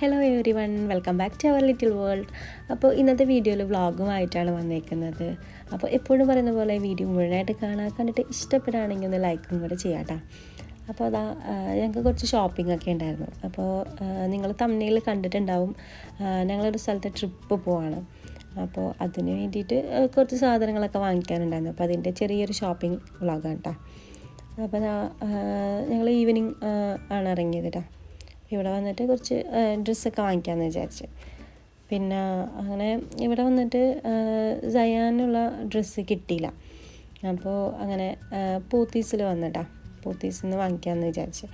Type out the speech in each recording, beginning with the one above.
Hello everyone welcome back to our little world അപ്പോൾ ഇന്നത്തെ വീഡിയോയിൽ വ്ളോഗുമായിട്ടാണ് വന്നേക്കുന്നത്. അപ്പോൾ എപ്പോഴും പറയുന്ന പോലെ വീഡിയോ മുഴുവനായിട്ട് കാണാൻ കണ്ടിട്ട് ഇഷ്ടപ്പെടുകയാണെങ്കിൽ ഒന്ന് ലൈക്കും കൂടെ ചെയ്യാട്ടോ അപ്പോൾ അതാ ഞങ്ങൾക്ക് കുറച്ച് ഷോപ്പിംഗ് ഒക്കെ ഉണ്ടായിരുന്നു. അപ്പോൾ നിങ്ങൾ തമ്മിൽ കണ്ടിട്ടുണ്ടാവും. ഞങ്ങളൊരു സ്ഥലത്തെ ട്രിപ്പ് പോവാണ്. അപ്പോൾ അതിന് വേണ്ടിയിട്ട് കുറച്ച് സാധനങ്ങളൊക്കെ വാങ്ങിക്കാനുണ്ടായിരുന്നു. അപ്പോൾ അതിന്റെ ചെറിയൊരു ഷോപ്പിംഗ് വ്ളോഗാണ് കേട്ടോ അപ്പോൾ ഞങ്ങൾ ഈവനിങ് ആണ് ഇറങ്ങിയത് കേട്ടോ ഇവിടെ വന്നിട്ട് കുറച്ച് ഡ്രസ്സൊക്കെ വാങ്ങിക്കാമെന്ന് വിചാരിച്ച്. പിന്നെ അങ്ങനെ ഇവിടെ വന്നിട്ട് സയാനുള്ള ഡ്രസ്സ് കിട്ടിയില്ല. അപ്പോൾ അങ്ങനെ പോത്തീസിൽ വന്നിട്ടാ. പോത്തീസിൽ നിന്ന് വാങ്ങിക്കാമെന്ന് വിചാരിച്ച്.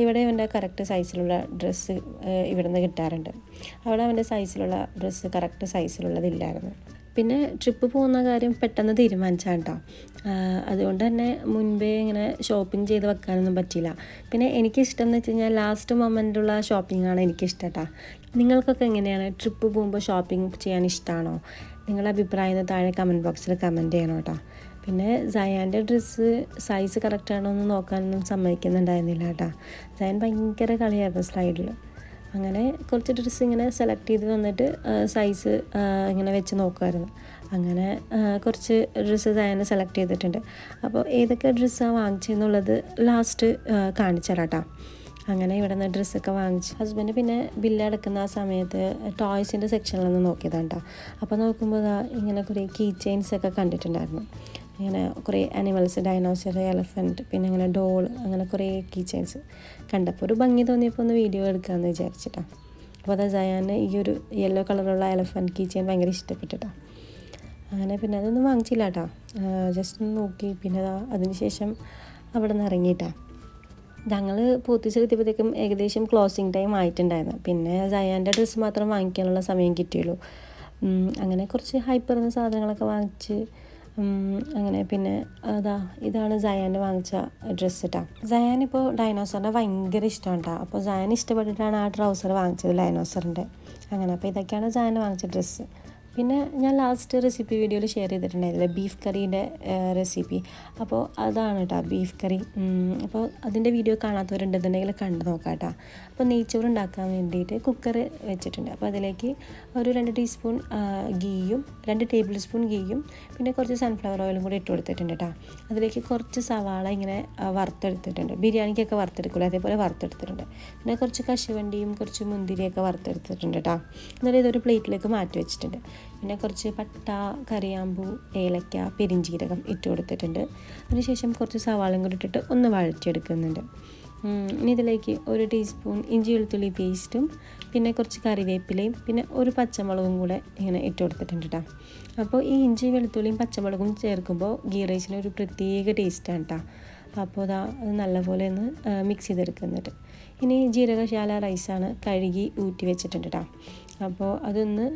ഇവിടെ അവന്റെ കറക്റ്റ് സൈസിലുള്ള ഡ്രസ്സ് ഇവിടെ നിന്ന് കിട്ടാറുണ്ട്. അവിടെ അവന്റെ സൈസിലുള്ള ഡ്രസ്സ് കറക്റ്റ് സൈസിലുള്ളതില്ലായിരുന്നു പിന്നെ ട്രിപ്പ് പോകുന്ന കാര്യം പെട്ടെന്ന് തീരുമാനിച്ചാണ് കേട്ടോ അതുകൊണ്ട് തന്നെ മുൻപേ ഇങ്ങനെ ഷോപ്പിംഗ് ചെയ്ത് വെക്കാനൊന്നും പറ്റിയില്ല. പിന്നെ എനിക്കിഷ്ടം എന്ന് വെച്ച് കഴിഞ്ഞാൽ ലാസ്റ്റ് മൊമെന്റുള്ള ഷോപ്പിംഗാണ് എനിക്കിഷ്ടം കേട്ടോ നിങ്ങൾക്കൊക്കെ എങ്ങനെയാണ് ട്രിപ്പ് പോകുമ്പോൾ ഷോപ്പിംഗ് ചെയ്യാൻ ഇഷ്ടമാണോ നിങ്ങളുടെ അഭിപ്രായം താഴെ കമന്റ് ബോക്സിൽ കമന്റ് ചെയ്യണം കേട്ടോ പിന്നെ സയാന്റെ ഡ്രസ്സ് സൈസ് കറക്റ്റാണോ എന്ന് നോക്കാനൊന്നും സമ്മതിക്കുന്നുണ്ടായിരുന്നില്ല കേട്ടോ സയാൻ ഭയങ്കര കളിയായിരുന്നു സ്ലൈഡിൽ അങ്ങനെ കുറച്ച് ഡ്രസ്സ് ഇങ്ങനെ സെലക്ട് ചെയ്ത് വന്നിട്ട് സൈസ് ഇങ്ങനെ വെച്ച് നോക്കുമായിരുന്നു അങ്ങനെ കുറച്ച് ഡ്രസ്സ് തന്നെ സെലക്ട് ചെയ്തിട്ടുണ്ട്. അപ്പോൾ ഏതൊക്കെ ഡ്രസ്സാണ് വാങ്ങിച്ചെന്നുള്ളത് ലാസ്റ്റ് കാണിച്ചു അങ്ങനെ ഇവിടെ നിന്ന് ഡ്രസ്സൊക്കെ വാങ്ങിച്ചു ഹസ്ബൻഡ് പിന്നെ ബില്ല് അടക്കുന്ന ആ സമയത്ത് ടോയ്സിന്റെ സെക്ഷനിലൊന്ന് നോക്കിയതാണ് കേട്ടോ അപ്പോൾ നോക്കുമ്പോൾ ഇങ്ങനെ കുറേ കീ ചെയിൻസ് ഒക്കെ കണ്ടിട്ടുണ്ടായിരുന്നു. ഇങ്ങനെ കുറേ അനിമൽസ് ഡൈനോസർ എലഫന്റ് പിന്നെ അങ്ങനെ ഡോൾ അങ്ങനെ കുറേ കീ കണ്ടപ്പോൾ ഒരു ഭംഗി തോന്നിയപ്പോൾ ഒന്ന് വീഡിയോ എടുക്കാമെന്ന് വിചാരിച്ചിട്ടാണ് അപ്പോൾ അത് സയാന് ഈ ഒരു യെല്ലോ കളറുള്ള എലഫന്റ് കീ ചെയിൻ ഭയങ്കര ഇഷ്ടപ്പെട്ടിട്ടാ. അങ്ങനെ പിന്നെ അതൊന്നും വാങ്ങിച്ചില്ല കേട്ടോ ജസ്റ്റ് ഒന്ന് നോക്കി. പിന്നെ അതാ അതിന് ശേഷം അവിടെ നിന്ന് ഇറങ്ങിയിട്ടാ ഞങ്ങൾ പൂത്തിച്ചെത്തിയപ്പോഴത്തേക്കും ഏകദേശം ക്ലോസിങ് ടൈം ആയിട്ടുണ്ടായിരുന്നു. പിന്നെ സയാന്റെ ഡ്രസ്സ് മാത്രം വാങ്ങിക്കാനുള്ള സമയം കിട്ടിയുള്ളൂ. അങ്ങനെ കുറച്ച് ഹൈപ്പറിന് സാധനങ്ങളൊക്കെ വാങ്ങിച്ച് അങ്ങനെ പിന്നെ അതാ ഇതാണ് ജയാന് വാങ്ങിച്ച ഡ്രസ്സ് ഇട്ടാ സയാൻ ഇപ്പോൾ ഡൈനോസറിനെ ഭയങ്കര ഇഷ്ടമാണ് കേട്ടോ അപ്പോൾ സയാൻ ഇഷ്ടപ്പെട്ടിട്ടാണ് ആ ട്രൗസർ വാങ്ങിച്ചത് ഡൈനോസറിന്റെ അങ്ങനെ അപ്പോൾ ഇതൊക്കെയാണ് സയാൻ വാങ്ങിച്ച ഡ്രസ്സ് പിന്നെ ഞാൻ ലാസ്റ്റ് റെസിപ്പി വീഡിയോയിൽ ഷെയർ ചെയ്തിട്ടുണ്ടായിരുന്നില്ല? ബീഫ് കറീന്റെ റെസിപ്പി അപ്പോൾ അതാണ് കേട്ടോ ബീഫ് കറി അപ്പോൾ അതിന്റെ വീഡിയോ കാണാത്തവരുണ്ടെന്നുണ്ടെങ്കിൽ കണ്ടു നോക്കാം കേട്ടോ അപ്പോൾ നെയ്ച്ചോറ് ഉണ്ടാക്കാൻ വേണ്ടിയിട്ട് കുക്കർ വെച്ചിട്ടുണ്ട്. അപ്പോൾ അതിലേക്ക് ഒരു രണ്ട് ടീസ്പൂൺ ഗീയും രണ്ട് ടേബിൾ സ്പൂൺ ഗീയും പിന്നെ കുറച്ച് സൺഫ്ലവർ ഓയിലും കൂടി ഇട്ട് കൊടുത്തിട്ടുണ്ട് കേട്ടോ അതിലേക്ക് കുറച്ച് സവാള ഇങ്ങനെ വറുത്തെടുത്തിട്ടുണ്ട്. ബിരിയാണിക്കൊക്കെ വറുത്തെടുക്കില്ല അതേപോലെ വറുത്തെടുത്തിട്ടുണ്ട്. പിന്നെ കുറച്ച് കശുവണ്ടിയും കുറച്ച് മുന്തിരിയൊക്കെ വറുത്തെടുത്തിട്ടുണ്ട് കേട്ടോ എന്നിട്ട് ഇതൊരു പ്ലേറ്റിലേക്ക് മാറ്റി വെച്ചിട്ടുണ്ട്. പിന്നെ കുറച്ച് പട്ട കറിയാമ്പൂ ഏലക്ക പെരിഞ്ചീരകം ഇട്ട് കൊടുത്തിട്ടുണ്ട് അതിനുശേഷം കുറച്ച് സവാളയും കൂടി ഇട്ടിട്ട് ഒന്ന് വഴറ്റിയെടുക്കുന്നുണ്ട്. ഇനി ഇതിലേക്ക് ഒരു ടീസ്പൂൺ ഇഞ്ചി വെളുത്തുള്ളി പേസ്റ്റും പിന്നെ കുറച്ച് കറിവേപ്പിലയും പിന്നെ ഒരു പച്ചമുളകും കൂടെ ഇങ്ങനെ ഇട്ട് കൊടുത്തിട്ടുണ്ട് കേട്ടോ അപ്പോൾ ഈ ഇഞ്ചി വെളുത്തുള്ളിയും പച്ചമുളകും ചേർക്കുമ്പോൾ ഗീ റൈസിന് ഒരു പ്രത്യേക ടേസ്റ്റാണ് കേട്ടോ അപ്പോൾ അതാ അത് നല്ലപോലെ ഒന്ന് മിക്സ് ചെയ്തെടുക്കുന്നുണ്ട്. ഇനി ജീരകശാല റൈസാണ് കഴുകി ഊറ്റി വെച്ചിട്ടുണ്ട് കേട്ടോ അപ്പോൾ അതൊന്ന്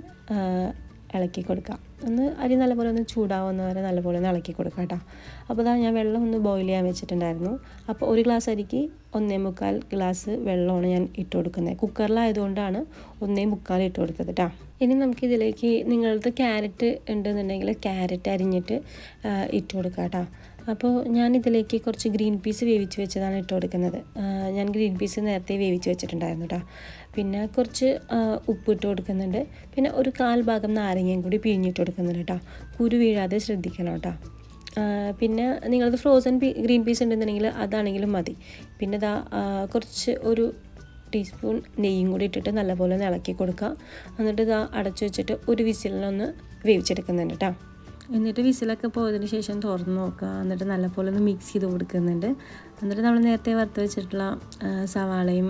ഇളക്കി കൊടുക്കാം. ഒന്ന് അരി നല്ലപോലെ ഒന്ന് ചൂടാവുന്ന വരെ നല്ലപോലെ ഒന്ന് ഇളക്കി കൊടുക്കാം കേട്ടോ. അപ്പോൾ ഞാൻ വെള്ളം ഒന്ന് ബോയിൽ ചെയ്യാൻ വെച്ചിട്ടുണ്ടായിരുന്നു. അപ്പോൾ ഒരു ഗ്ലാസ് അരിക്ക് ഒന്നേ മുക്കാൽ ഗ്ലാസ് വെള്ളമാണ് ഞാൻ ഇട്ട് കൊടുക്കുന്നത്. കുക്കറിലായതുകൊണ്ടാണ് ഒന്നേ മുക്കാൽ ഇട്ട് കൊടുത്തത് കേട്ടോ. ഇനി നമുക്കിതിലേക്ക് നിങ്ങളടുത്ത് ക്യാരറ്റ് ഉണ്ടെന്നുണ്ടെങ്കിൽ ക്യാരറ്റ് അരിഞ്ഞിട്ട് ഇട്ട് കൊടുക്കാം കേട്ടോ. അപ്പോൾ ഞാൻ ഇതിലേക്ക് കുറച്ച് ഗ്രീൻ പീസ് വേവിച്ച് വെച്ചതാണ് ഇട്ട് കൊടുക്കുന്നത്. ഞാൻ ഗ്രീൻ പീസ് നേരത്തെ വേവിച്ച് വെച്ചിട്ടുണ്ടായിരുന്നു കേട്ടോ പിന്നെ കുറച്ച് ഉപ്പ് ഇട്ട് കൊടുക്കുന്നുണ്ട്. പിന്നെ ഒരു കാൽ ഭാഗം നാരങ്ങയും കൂടി പിഴിഞ്ഞിട്ട് കൊടുക്കുന്നുണ്ട് കേട്ടോ കുരു വീഴാതെ ശ്രദ്ധിക്കണം കേട്ടോ പിന്നെ നിങ്ങളത് ഫ്രോസൺ ഗ്രീൻ പീസ് ഉണ്ടെന്നുണ്ടെങ്കിൽ അതാണെങ്കിലും മതി. പിന്നെ ഇതാ കുറച്ച് ഒരു ടീസ്പൂൺ നെയ്യും കൂടി ഇട്ടിട്ട് നല്ലപോലെ ഇളക്കി കൊടുക്കുക എന്നിട്ട് ഇതാ അടച്ചു വെച്ചിട്ട് ഒരു വിസിലിനൊന്ന് വേവിച്ചെടുക്കുന്നുണ്ട് കേട്ടോ എന്നിട്ട് വിസിലൊക്കെ പോയതിന് ശേഷം തുറന്ന് നോക്കുക. എന്നിട്ട് നല്ലപോലെ ഒന്ന് മിക്സ് ചെയ്ത് കൊടുക്കുന്നുണ്ട്. എന്നിട്ട് നമ്മൾ നേരത്തെ വറുത്ത് വെച്ചിട്ടുള്ള സവാളയും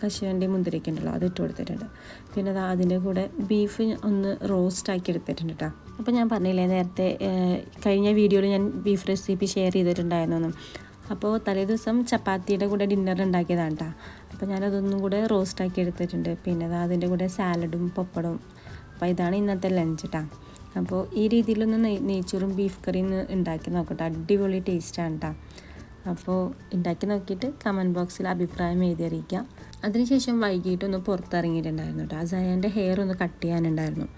കശുവണ്ടി മുന്തിരിക്ക ഉണ്ടല്ലോ അത് ഇട്ട് കൊടുത്തിട്ടുണ്ട്. പിന്നെ ദാ അതിന്റെ കൂടെ ബീഫ് ഒന്ന് റോസ്റ്റ് ആക്കി എടുത്തിട്ടുണ്ട് കേട്ടോ അപ്പോൾ ഞാൻ പറഞ്ഞില്ലേ നേരത്തെ കഴിഞ്ഞ വീഡിയോയിൽ ഞാൻ ബീഫ് റെസിപ്പി ഷെയർ ചെയ്തിട്ടുണ്ടായിരുന്നു അപ്പോൾ തലേ ദിവസം ചപ്പാത്തിയുടെ കൂടെ ഡിന്നർ ഉണ്ടാക്കിയതാണ് കേട്ടോ അപ്പോൾ ഞാനതൊന്നും കൂടെ റോസ്റ്റ് ആക്കി എടുത്തിട്ടുണ്ട്. പിന്നെ അതിന്റെ കൂടെ സാലഡും പപ്പടവും. അപ്പോൾ ഇതാണ് ഇന്നത്തെ ലഞ്ച് കേട്ടോ അപ്പോൾ ഈ രീതിയിലൊന്ന് നെയ് നെയ്ച്ചോറും ബീഫ് കറിയും ഉണ്ടാക്കി നോക്കട്ടെ. അടിപൊളി ടേസ്റ്റാണ് കേട്ടോ അപ്പോൾ ഉണ്ടാക്കി നോക്കിയിട്ട് കമന്റ് ബോക്സിൽ അഭിപ്രായം എഴുതി അറിയിക്കാം. അതിനുശേഷം വൈകിട്ടൊന്ന് പുറത്തിറങ്ങിയിട്ടുണ്ടായിരുന്നു കേട്ടോ സയാന്റെ ഹെയർ ഒന്ന് കട്ട് ചെയ്യാനുണ്ടായിരുന്നു.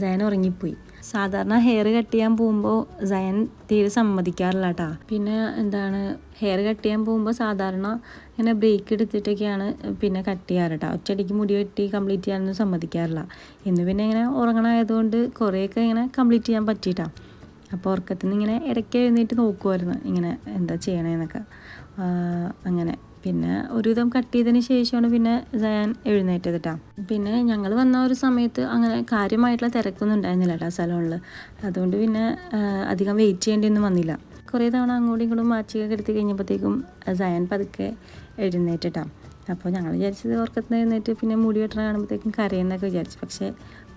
സയൻ ഉറങ്ങിപ്പോയി. സാധാരണ ഹെയർ കട്ട് ചെയ്യാൻ പോകുമ്പോൾ സയൻ തീരെ സമ്മതിക്കാറില്ല കേട്ടാ പിന്നെ എന്താണ് ഹെയർ കട്ട് ചെയ്യാൻ പോകുമ്പോൾ സാധാരണ ഇങ്ങനെ ബ്രേക്ക് എടുത്തിട്ടൊക്കെയാണ് പിന്നെ കട്ട് ചെയ്യാറ് കേട്ടോ ഒറ്റയടിക്ക് മുടി വെട്ടി കംപ്ലീറ്റ് ചെയ്യാനൊന്നും സമ്മതിക്കാറില്ല. ഇന്ന് പിന്നെ ഇങ്ങനെ ഉറങ്ങണമായതുകൊണ്ട് കുറേയൊക്കെ ഇങ്ങനെ കംപ്ലീറ്റ് ചെയ്യാൻ പറ്റിയിട്ടാ അപ്പോൾ ഉറക്കത്തിൽ നിന്ന് ഇങ്ങനെ ഇടയ്ക്ക് എഴുന്നേറ്റ് നോക്കുമായിരുന്നു ഇങ്ങനെ എന്താ ചെയ്യണേന്നൊക്കെ. അങ്ങനെ. പിന്നെ ഒരുവിധം കട്ട് ചെയ്തതിന് ശേഷമാണ് പിന്നെ ഞാൻ എഴുന്നേറ്റത് കേട്ടോ പിന്നെ ഞങ്ങൾ വന്ന ഒരു സമയത്ത് അങ്ങനെ കാര്യമായിട്ടുള്ള തിരക്കൊന്നും ഉണ്ടായിരുന്നില്ല കേട്ടോ സലോണിൽ അതുകൊണ്ട് പിന്നെ അധികം വെയിറ്റ് ചെയ്യേണ്ടിയൊന്നും വന്നില്ല. കുറേ തവണ അങ്ങോട്ടും ഇങ്ങോട്ടും മാച്ചിയൊക്കെ എടുത്ത് കഴിഞ്ഞപ്പോഴത്തേക്കും സയൻ പതുക്കെ എഴുന്നേറ്റിട്ടാ അപ്പോൾ ഞങ്ങൾ വിചാരിച്ചത് ഉറക്കത്തിന് എഴുന്നേറ്റ് പിന്നെ മുടി വെട്ടണ കാണുമ്പോഴത്തേക്കും കരയെന്നൊക്കെ വിചാരിച്ചു. പക്ഷേ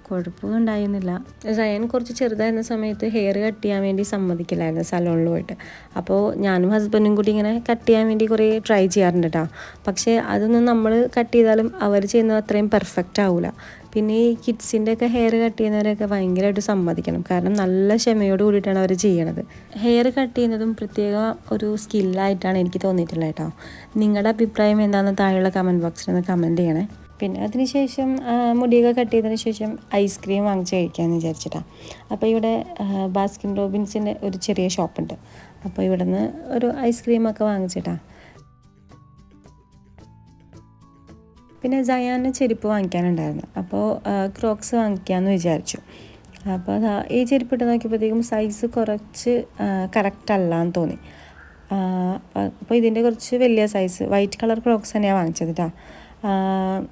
കുഴപ്പമൊന്നും ഉണ്ടായിരുന്നില്ല. സയൻ കുറച്ച് ചെറുതായിരുന്ന സമയത്ത് ഹെയർ കട്ട് ചെയ്യാൻ വേണ്ടി സമ്മതിക്കില്ലായിരുന്നു സലോണിൽ പോയിട്ട്. അപ്പോൾ ഞാനും ഹസ്ബൻഡും കൂടി ഇങ്ങനെ കട്ട് ചെയ്യാൻ വേണ്ടി കുറേ ട്രൈ ചെയ്യാറുണ്ട് കേട്ടോ പക്ഷേ അതൊന്നും നമ്മൾ കട്ട് ചെയ്താലും അവർ ചെയ്യുന്നത് അത്രയും പെർഫെക്റ്റ് ആവില്ല പിന്നെ ഈ കിഡ്സിന്റെ ഒക്കെ ഹെയർ കട്ട് ചെയ്യുന്നവരൊക്കെ ഭയങ്കരമായിട്ട് സമ്മതിക്കണം. കാരണം നല്ല ക്ഷമയോട് കൂടിയിട്ടാണ് അവർ ചെയ്യണത്. ഹെയർ കട്ട് ചെയ്യുന്നതും പ്രത്യേക ഒരു സ്കില്ലായിട്ടാണ് എനിക്ക് തോന്നിയിട്ടുള്ളത് കേട്ടോ നിങ്ങളുടെ അഭിപ്രായം എന്താണെന്ന് താഴെയുള്ള കമന്റ് ബോക്സിൽ ഒന്ന് കമന്റ് ചെയ്യണേ. പിന്നെ അതിനുശേഷം മുടിയൊക്കെ കട്ട് ചെയ്തതിന് ശേഷം ഐസ്ക്രീം വാങ്ങിച്ച് കഴിക്കാമെന്ന് വിചാരിച്ചിട്ടാണ് അപ്പോൾ ഇവിടെ ബാസ്കിൻ റോബിൻസിന്റെ ഒരു ചെറിയ ഷോപ്പുണ്ട്. അപ്പോൾ ഇവിടെ നിന്ന് ഒരു ഐസ്ക്രീമൊക്കെ വാങ്ങിച്ചിട്ടാണ് പിന്നെ ജയാന് ചെരുപ്പ് വാങ്ങിക്കാനുണ്ടായിരുന്നു. അപ്പോൾ ക്രോക്സ് വാങ്ങിക്കാമെന്ന് വിചാരിച്ചു. അപ്പോൾ ഈ ചെരുപ്പ് ഇട്ട് നോക്കിയപ്പോഴത്തേക്കും സൈസ് കുറച്ച് കറക്റ്റ് അല്ല എന്ന് തോന്നി. അപ്പോൾ ഇതിന്റെ കുറച്ച് വലിയ സൈസ് വൈറ്റ് കളർ ക്രോക്സ് തന്നെയാണ് വാങ്ങിച്ചത് കേട്ടോ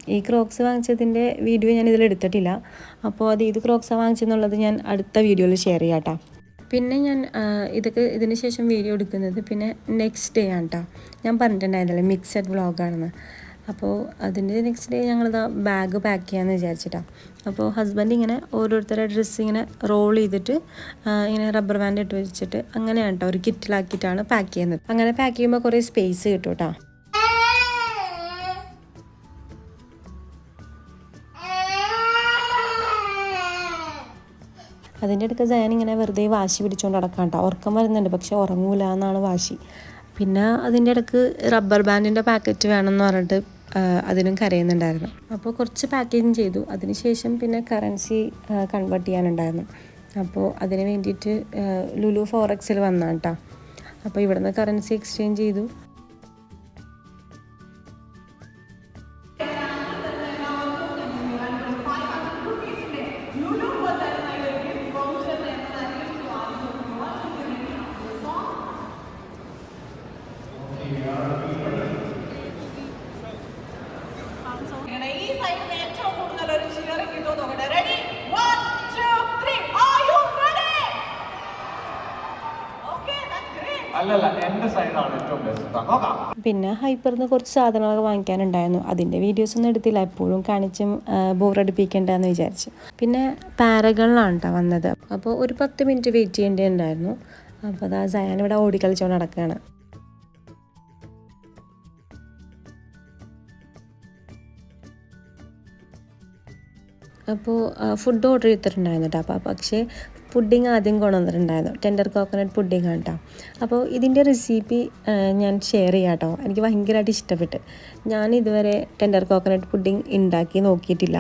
ഈ ക്രോക്സ് വാങ്ങിച്ചതിന്റെ വീഡിയോ ഞാൻ ഇതിൽ എടുത്തിട്ടില്ല. അപ്പോൾ അത് ഇത് ക്രോക്സാണ് വാങ്ങിച്ചെന്നുള്ളത് ഞാൻ അടുത്ത വീഡിയോയിൽ ഷെയർ ചെയ്യാം കേട്ടോ പിന്നെ ഞാൻ ഇതൊക്കെ ഇതിന് ശേഷം വീഡിയോ എടുക്കുന്നത് പിന്നെ നെക്സ്റ്റ് ഡേ ആണ് കേട്ടോ ഞാൻ പറഞ്ഞിട്ടുണ്ടായിരുന്നല്ലോ മിക്സഡ് വ്ളോഗാണെന്ന് അപ്പോൾ അതിന്റെ നെക്സ്റ്റ് ഡേ ഞങ്ങളിതാ ബാഗ് പാക്ക് ചെയ്യാമെന്ന് വിചാരിച്ചിട്ടാണ് അപ്പോൾ ഹസ്ബൻഡ് ഇങ്ങനെ ഓരോരുത്തരുടെ ഡ്രസ്സ് ഇങ്ങനെ റോൾ ചെയ്തിട്ട് ഇങ്ങനെ റബ്ബർ ബാൻഡ് ഇട്ട് വെച്ചിട്ട് അങ്ങനെയാണ് കേട്ടോ ഒരു കിറ്റിലാക്കിയിട്ടാണ് പാക്ക് ചെയ്യുന്നത്. അങ്ങനെ പാക്ക് ചെയ്യുമ്പോൾ കുറേ സ്പേസ് കിട്ടും കേട്ടോ അതിന്റെ അടുക്ക ജയൻ ഇങ്ങനെ വെറുതെ വാശി പിടിച്ചുകൊണ്ട് നടക്കാം കേട്ടോ ഉറക്കം വരുന്നുണ്ട്. പക്ഷെ ഉറങ്ങൂല എന്നാണ് വാശി. പിന്നെ അതിന്റെ ഇടയ്ക്ക് റബ്ബർ ബാൻഡിന്റെ പാക്കറ്റ് വേണമെന്ന് പറഞ്ഞിട്ട് അതിനും കരയുന്നുണ്ടായിരുന്നു. അപ്പോൾ കുറച്ച് പാക്കേജിങ് ചെയ്തു. അതിനുശേഷം പിന്നെ കറൻസി കൺവേർട്ട് ചെയ്യാനുണ്ടായിരുന്നു. അപ്പോൾ അതിന് വേണ്ടിയിട്ട് ലുലു ഫോറക്സിൽ വന്നാണ് കേട്ടോ അപ്പോൾ ഇവിടുന്ന് കറൻസി എക്സ്ചേഞ്ച് ചെയ്തു. പിന്നെ ഹൈപ്പറിന്ന് കുറച്ച് സാധനങ്ങളൊക്കെ വാങ്ങിക്കാനുണ്ടായിരുന്നു. അതിന്റെ വീഡിയോസ് ഒന്നും എടുത്തില്ല. എപ്പോഴും കാണിച്ചും ബോറടിപ്പിക്കേണ്ടെന്ന് വിചാരിച്ചു. പിന്നെ പാരകളിലാണ് കേട്ടോ വന്നത്. അപ്പോൾ ഒരു പത്ത് മിനിറ്റ് വെയിറ്റ് ചെയ്യേണ്ടതുണ്ടായിരുന്നു അപ്പോൾ അതാ സയാൻ ഇവിടെ ഓടിക്കളിച്ചുകൊണ്ട് നടക്കുകയാണ് അപ്പോൾ ഫുഡ് ഓർഡർ ചെയ്തിട്ടുണ്ടായിരുന്നു കേട്ടോ അപ്പോൾ പക്ഷേ പുഡിങ് ആദ്യം കൊണ്ടുവന്നിട്ടുണ്ടായിരുന്നു. ടെൻഡർ കോക്കനട്ട് പുഡിങ് ആണ് കേട്ടോ അപ്പോൾ ഇതിന്റെ റെസിപ്പി ഞാൻ ഷെയർ ചെയ്യാം കേട്ടോ എനിക്ക് ഭയങ്കരമായിട്ട് ഇഷ്ടപ്പെട്ട്. ഞാൻ ഇതുവരെ ടെൻഡർ കോക്കനട്ട് പുഡിങ് ഉണ്ടാക്കി നോക്കിയിട്ടില്ല.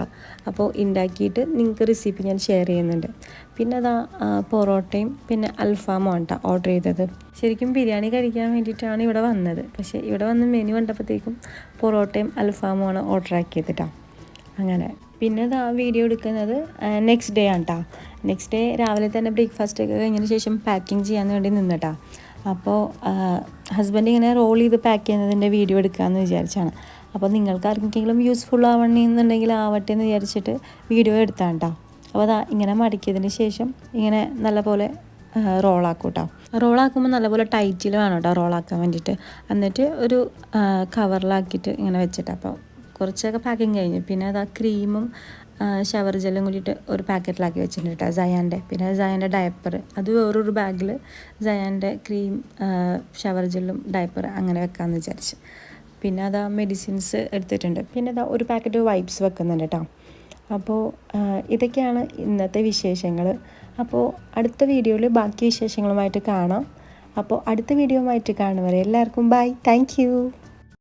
അപ്പോൾ ഉണ്ടാക്കിയിട്ട് നിങ്ങൾക്ക് റെസിപ്പി ഞാൻ ഷെയർ ചെയ്യുന്നുണ്ട്. പിന്നെ അതാ പൊറോട്ടയും പിന്നെ അൽഫാമും ആണ് കേട്ടോ ഓർഡർ ചെയ്തത്. ശരിക്കും ബിരിയാണി കഴിക്കാൻ വേണ്ടിയിട്ടാണ് ഇവിടെ വന്നത്. പക്ഷേ ഇവിടെ വന്ന് മെനു കണ്ടപ്പോഴത്തേക്കും പൊറോട്ടയും അൽഫാമുമാണ് ഓർഡർ ആക്കിയത് കേട്ടോ അങ്ങനെ. പിന്നെ ഇതാ വീഡിയോ എടുക്കുന്നത് നെക്സ്റ്റ് ഡേ ആണ് കേട്ടോ നെക്സ്റ്റ് ഡേ രാവിലെ തന്നെ ബ്രേക്ക്ഫാസ്റ്റ് ഒക്കെ കഴിഞ്ഞതിന് ശേഷം പാക്കിങ് ചെയ്യാൻ വേണ്ടി നിന്നിട്ടാ. അപ്പോൾ ഹസ്ബൻഡ് ഇങ്ങനെ റോൾ ചെയ്ത് പാക്ക് ചെയ്യുന്നതിന്റെ വീഡിയോ എടുക്കാമെന്ന് വിചാരിച്ചാണ്. അപ്പോൾ നിങ്ങൾക്ക് ആർക്കെങ്കിലും യൂസ്ഫുൾ ആവണമെന്നുണ്ടെങ്കിൽ ആവട്ടെ എന്ന് വിചാരിച്ചിട്ട് വീഡിയോ എടുത്താണ് കേട്ടോ അപ്പോൾ അതാ ഇങ്ങനെ മടക്കിയതിന് ശേഷം ഇങ്ങനെ നല്ലപോലെ റോളാക്കും കേട്ടോ റോളാക്കുമ്പോൾ നല്ലപോലെ ടൈറ്റിൽ വേണം കേട്ടോ റോളാക്കാൻ വേണ്ടിയിട്ട്. എന്നിട്ട് ഒരു കവറിലാക്കിയിട്ട് ഇങ്ങനെ വെച്ചിട്ട്. അപ്പോൾ കുറച്ചൊക്കെ പാക്കിങ് കഴിഞ്ഞു. പിന്നെ അത് ആ ക്രീമും ഷവർ ജെല്ലും കൂടിയിട്ട് ഒരു പാക്കറ്റിലാക്കി വെച്ചിട്ടുണ്ട് കേട്ടോ സയാന്റെ പിന്നെ സയാന്റെ ഡയപ്പർ അത് വേറൊരു ബാഗിൽ സയാന്റെ ക്രീം ഷവർ ജെല്ലും ഡയപ്പർ അങ്ങനെ വെക്കാമെന്ന് വിചാരിച്ചു. പിന്നെ അതാ മെഡിസിൻസ് എടുത്തിട്ടുണ്ട്. പിന്നെ അതാ ഒരു പാക്കറ്റ് വൈപ്സ് വെക്കുന്നുണ്ട് കേട്ടോ അപ്പോൾ ഇതൊക്കെയാണ് ഇന്നത്തെ വിശേഷങ്ങൾ അപ്പോൾ അടുത്ത വീഡിയോയിൽ ബാക്കി വിശേഷങ്ങളുമായിട്ട് കാണാം. അപ്പോൾ അടുത്ത വീഡിയോയുമായിട്ട് കാണുന്നവരെ എല്ലാവർക്കും ബൈ താങ്ക്